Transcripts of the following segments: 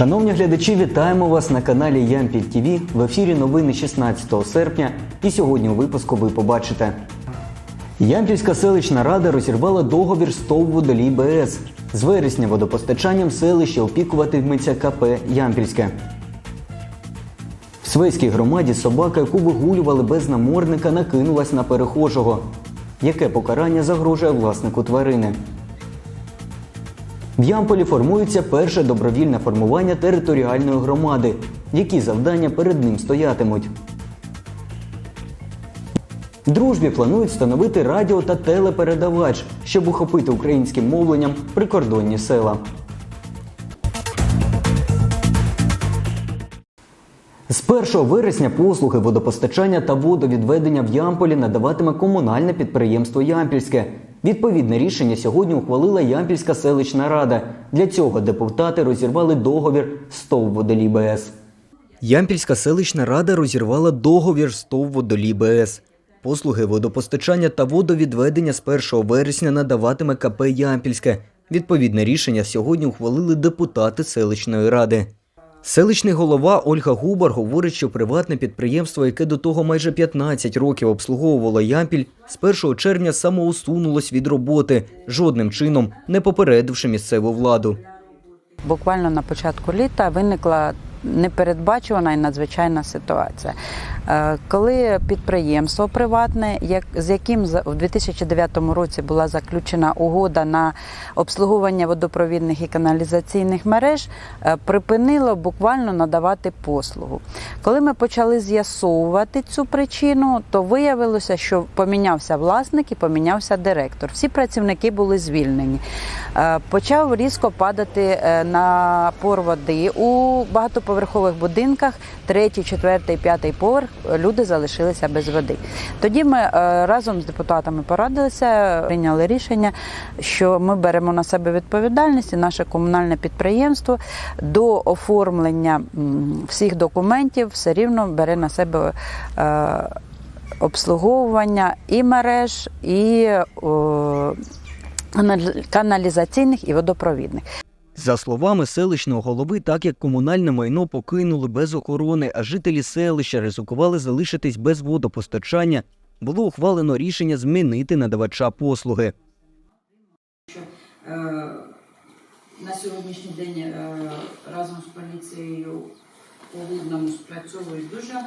Шановні глядачі, вітаємо вас на каналі Ямпіль ТВ. В ефірі новини 16 серпня. І сьогодні у випуску ви побачите. Ямпільська селищна рада розірвала договір з ТОВ «Водолій БС. З вересня водопостачанням селища опікуватиметься КП Ямпільське. В Свейській громаді собака, яку вигулювали без намордника, накинулась на перехожого. Яке покарання загрожує власнику тварини? В Ямполі формується перше добровільне формування територіальної громади. Які завдання перед ним стоятимуть? Дружбі планують встановити радіо та телепередавач, щоб ухопити українським мовленням прикордонні села. З 1 вересня послуги водопостачання та водовідведення в Ямполі надаватиме комунальне підприємство Ямпільське. Відповідне рішення сьогодні ухвалила Ямпільська селищна рада. Для цього депутати розірвали договір з ТОВ «Водолій БС». Ямпільська селищна рада розірвала договір з ТОВ «Водолій БС». Послуги водопостачання та водовідведення з 1 вересня надаватиме КП Ямпільське. Відповідне рішення сьогодні ухвалили депутати селищної ради. Селищний голова Ольга Губар говорить, що приватне підприємство, яке до того майже 15 років обслуговувало Ямпіль, з 1 червня самоусунулось від роботи, жодним чином не попередивши місцеву владу. Буквально на початку літа виникла непередбачувана і надзвичайна ситуація. Е, Коли підприємство приватне, як- з яким в 2009 році була заключена угода на обслуговування водопровідних і каналізаційних мереж, е, припинило буквально надавати послугу. Коли ми почали з'ясовувати цю причину, то виявилося, що помінявся власник і помінявся директор. Всі працівники були звільнені. Е, Почав різко падати напор води у багатоповерхових будинках, третій, четвертий, п'ятий поверх. Люди залишилися без води. Тоді ми е, разом з депутатами порадилися, прийняли рішення, що ми беремо на себе відповідальність і наше комунальне підприємство до оформлення всіх документів все рівно бере на себе. е, Обслуговування і мереж, і о, каналізаційних і водопровідних. За словами селищного голови, так як комунальне майно покинули без охорони, а жителі селища ризикували залишитись без водопостачання, було ухвалено рішення змінити надавача послуги. Е, на сьогоднішній день е, разом з поліцією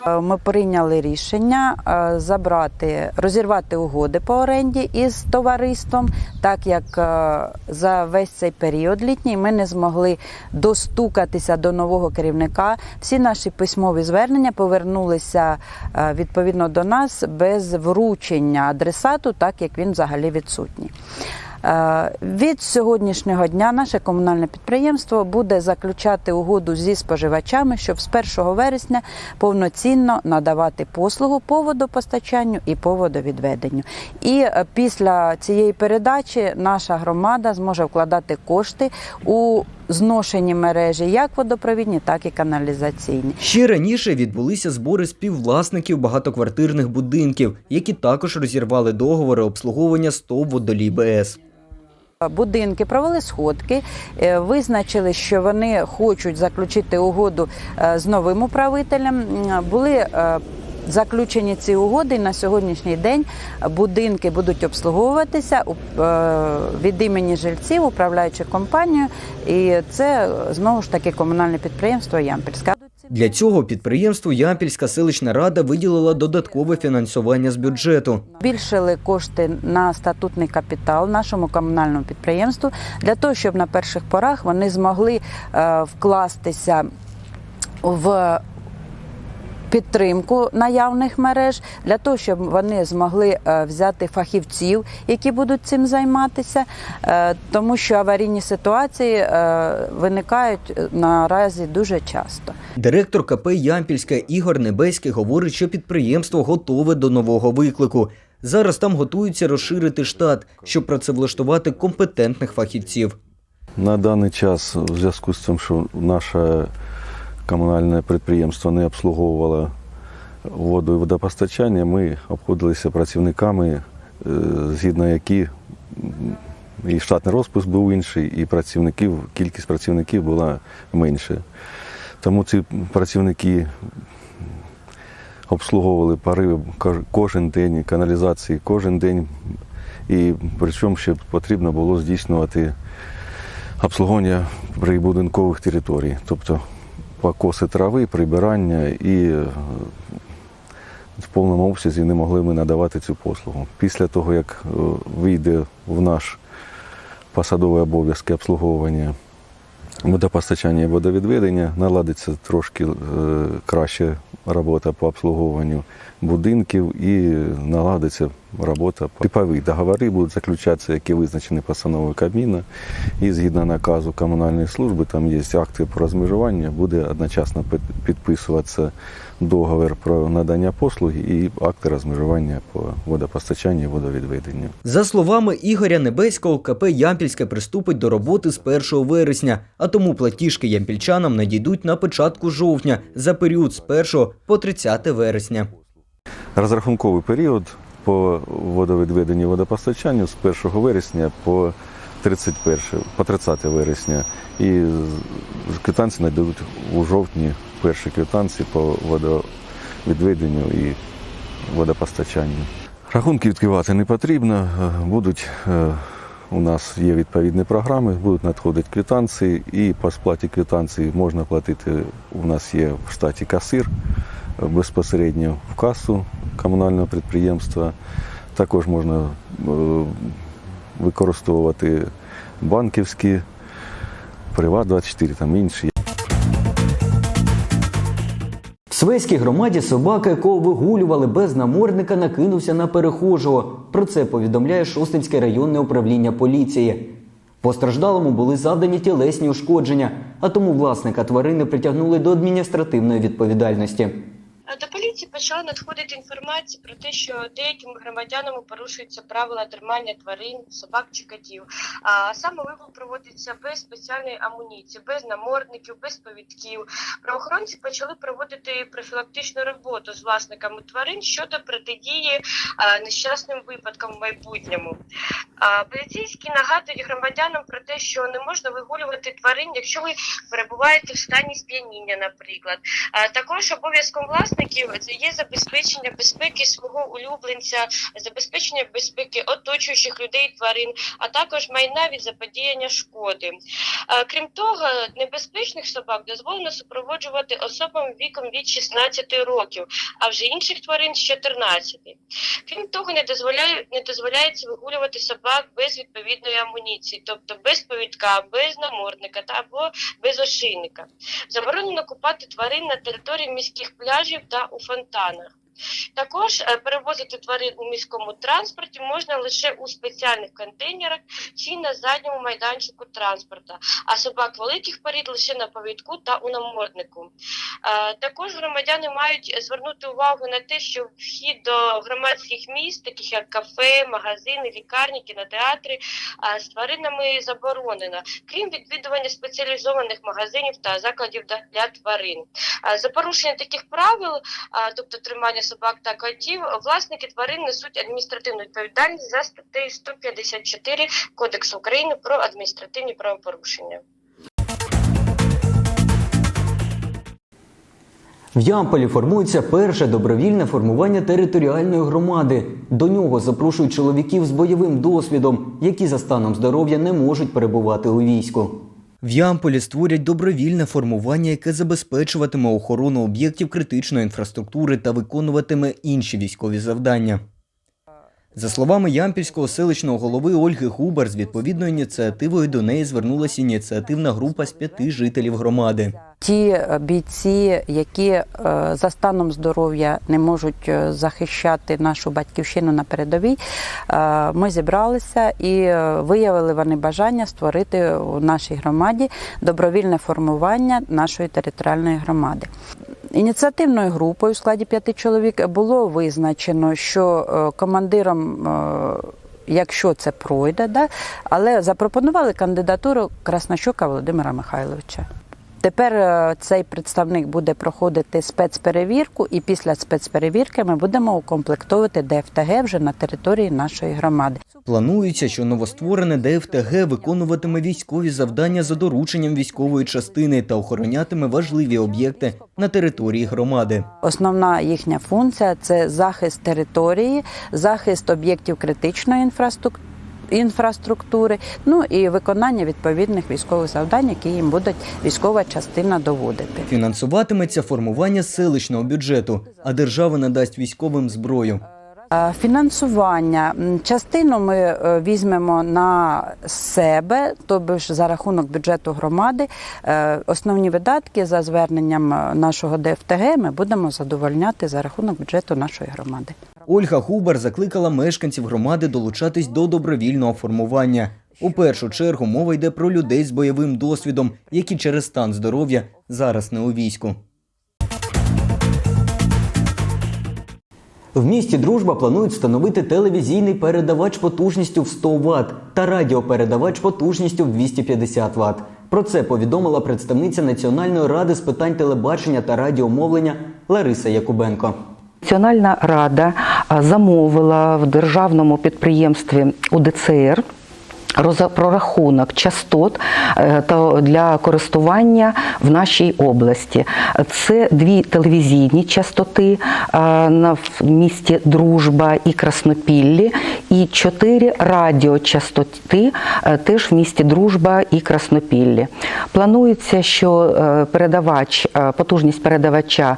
Е, Ми прийняли рішення е, забрати, розірвати угоди по оренді із товариством, так як е, за весь цей період літній ми не змогли достукатися до нового керівника. Всі наші письмові звернення повернулися відповідно до нас без вручення адресату, так як він взагалі відсутній. Е, Від сьогоднішнього дня наше комунальне підприємство буде заключати угоду зі споживачами, щоб з 1 вересня повноцінно надавати послугу по водопостачанню і по водовідведенню. І е, після цієї передачі наша громада зможе вкладати кошти у зношені мережі, як водопровідні, так і каналізаційні. Ще раніше відбулися збори співвласників багатоквартирних будинків, які також розірвали договори обслуговування з ТОВ «Водолій БС». Будинки провели сходки, е, визначили, що вони хочуть заключити угоду е, з новим управителем. Були е, заключені ці угоди. На сьогоднішній день будинки будуть обслуговуватися від імені жильців, управляючи компанією. І це знову ж таки комунальне підприємство Ямпільська. Для цього підприємству Ямпільська селищна рада виділила додаткове фінансування з бюджету. Збільшили кошти на статутний капітал нашому комунальному підприємству для того, щоб на перших порах вони змогли е, вкластися в підтримку наявних мереж для того, щоб вони змогли е, взяти фахівців, які будуть цим займатися, е, тому що аварійні ситуації е, виникають наразі дуже часто. Директор КП Ямпільське Ігор Небеський говорить, що підприємство готове до нового виклику. Зараз там готуються розширити штат, щоб працевлаштувати компетентних фахівців. На даний час, у зв'язку з тим, що наше комунальне підприємство не обслуговувало воду і водопостачання, ми обходилися працівниками, е, згідно які і штатний розпуск був інший, і працівників, кількість працівників була менше. Тому ці працівники обслуговували пари кожен день, каналізації кожен день. І причому ще потрібно було здійснювати обслуговування прибудинкових територій, тобто покоси трави, прибирання і е, в повному обсязі не могли ми надавати цю послугу. Після того, як е, вийде в наш посадовий обов'язки обслуговування водопостачання і водовідведення, наладиться трошки е, краще робота по обслуговуванню будинків і наладиться робота по типові договори будуть заключатися, які визначені постановою Кабміна. І згідно наказу комунальної служби, там є акти про розмежування, буде одночасно підписуватися договір про надання послуги і акти розмежування по водопостачанню і водовідведенню. За словами Ігоря Небеського, КП Ямпільське приступить до роботи з 1 вересня, а тому платіжки ямпільчанам надійдуть на початку жовтня за період з 1 по 30 вересня. Розрахунковий період по водовідведенню водопостачанню з 1 вересня по 31, по 30 вересня. І з- квитанції нададуть у жовтні перші квитанції по водовідведенню і водопостачанню. Рахунки відкривати не потрібно. е, Будуть е, у нас є відповідні програми, будуть надходити квитанції, і по сплаті квитанції можна платити. У нас є в штаті касир е, безпосередньо в касу комунального підприємства. Також можна е, використовувати банківські, Приват 24 там інші. В Свеській громаді собака, якого вигулювали без намордника, накинувся на перехожого. Про це повідомляє Шостинське районне управління поліції. Постраждалому були завдані тілесні ушкодження, а тому власника тварини притягнули до адміністративної відповідальності. Е, До поліції почала надходити інформація про те, що деякими громадянами порушуються правила тримання тварин, собак чи котів. А саме вигул проводиться без спеціальної амуніції, без намордників, без повідків. Правоохоронці почали проводити профілактичну роботу з власниками тварин щодо протидії нещасним випадкам в майбутньому. Поліцейські нагадують громадянам про те, що не можна вигулювати тварин, якщо ви перебуваєте в стані сп'яніння, наприклад. Також обов'язком власників це є забезпечення безпеки свого улюбленця, забезпечення безпеки оточуючих людей тварин, а також майна від заподіяння шкоди. Крім того, небезпечних собак дозволено супроводжувати особам віком від 16 років, а вже інших тварин з 14. Крім того, не дозволяє не дозволяється вигулювати собак без відповідної амуніції, тобто без повідка, без намордника та або без ошейника. Заборонено купати тварин на території міських пляжів та у фонтанах. Також е, перевозити тварин у міському транспорті можна лише у спеціальних контейнерах чи на задньому майданчику транспорта, а собак великих порід лише на повідку та у наморднику. Е, Також громадяни мають звернути увагу на те, що вхід до громадських місць, таких як кафе, магазини, лікарні, кінотеатри, е, з тваринами заборонено, крім відвідування спеціалізованих магазинів та закладів для- тварин. За порушення таких правил, тобто тримання собак та котів, власники тварин несуть адміністративну відповідальність за статтею 154 Кодексу України про адміністративні правопорушення. В Ямполі формується перше добровільне формування територіальної громади. До нього запрошують чоловіків з бойовим досвідом, які за станом здоров'я не можуть перебувати у війську. В Ямполі створять добровільне формування, яке забезпечуватиме охорону об'єктів критичної інфраструктури та виконуватиме інші військові завдання. За словами ямпільського селищного голови Ольги Губар, з відповідною ініціативою до неї звернулася ініціативна група з п'яти жителів громади. Ті е, бійці, які е, за станом здоров'я не можуть е, захищати нашу батьківщину на передовій, ми зібралися і виявили вони бажання створити у нашій громаді добровільне формування нашої територіальної громади. Ініціативною групою у складі п'яти чоловік було визначено, що е, командиром. е, Якщо це пройде, да? але запропонували кандидатуру Краснощука Володимира Михайловича. Тепер е, цей представник буде проходити спецперевірку, і після спецперевірки ми будемо укомплектовувати ДФТГ вже на території нашої громади. Планується, що новостворене ДФТГ виконуватиме військові завдання за дорученням військової частини та охоронятиме важливі об'єкти на території громади. Основна їхня функція це захист території, захист об'єктів критичної інфраструк- інфраструктури, ну і виконання відповідних військових завдань, які їм буде військова частина доводити. Фінансуватиметься формування селищного бюджету, а держава надасть військовим зброю. Фінансування частину ми е, візьмемо на себе, тобто ж за рахунок бюджету громади. Е, Основні видатки за зверненням е, нашого ДФТГ ми будемо задовольняти за рахунок бюджету нашої громади. Ольга Губар закликала мешканців громади долучатись до добровільного формування. У першу чергу мова йде про людей з бойовим досвідом, які через стан здоров'я зараз не у війську. В місті Дружба планують встановити телевізійний передавач потужністю в 100 Вт та радіопередавач потужністю в 250 Вт. Про це повідомила представниця Національної ради з питань телебачення та радіомовлення Лариса Якубенко. Національна рада замовила в державному підприємстві УДЦР прорахунок частот е, для користування в нашій області. Це дві телевізійні частоти е, в місті Дружба і Краснопіллі, і чотири радіочастоти е, теж в місті Дружба і Краснопіллі. Планується, що передавач, потужність передавача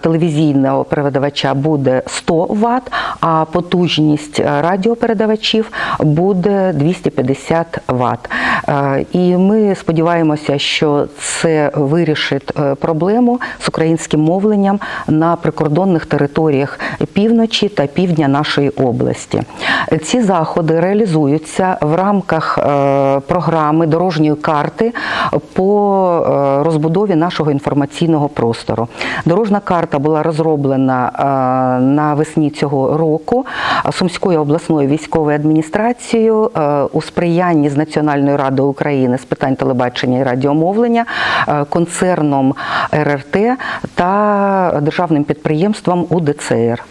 телевізійного передавача буде 100 Вт, а потужність радіопередавачів буде 250 Вт. Е, І ми сподіваємося, що це вирішить е, проблему з українським мовленням на прикордонних територіях півночі та півдня нашої області. Ці заходи реалізуються в рамках е, програми дорожньої карти по розбудові нашого інформаційного простору. Дорожна карта була розроблена навесні цього року Сумською обласною військовою адміністрацією у сприянні з Національною радою України з питань телебачення і радіомовлення, е, концерном РРТ та державним підприємством УДЦР.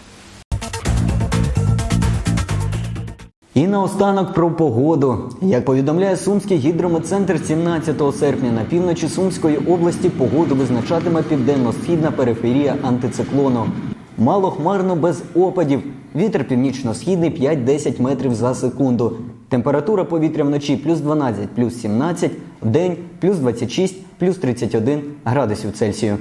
І наостанок про погоду. Як повідомляє Сумський гідрометцентр, 17 серпня на півночі Сумської області погоду визначатиме південно-східна периферія антициклону. Мало хмарно без опадів. Вітер північно-східний 5-10 метрів за секунду. Температура повітря вночі плюс 12, плюс 17, в день плюс 26, плюс 31 градусів Цельсію.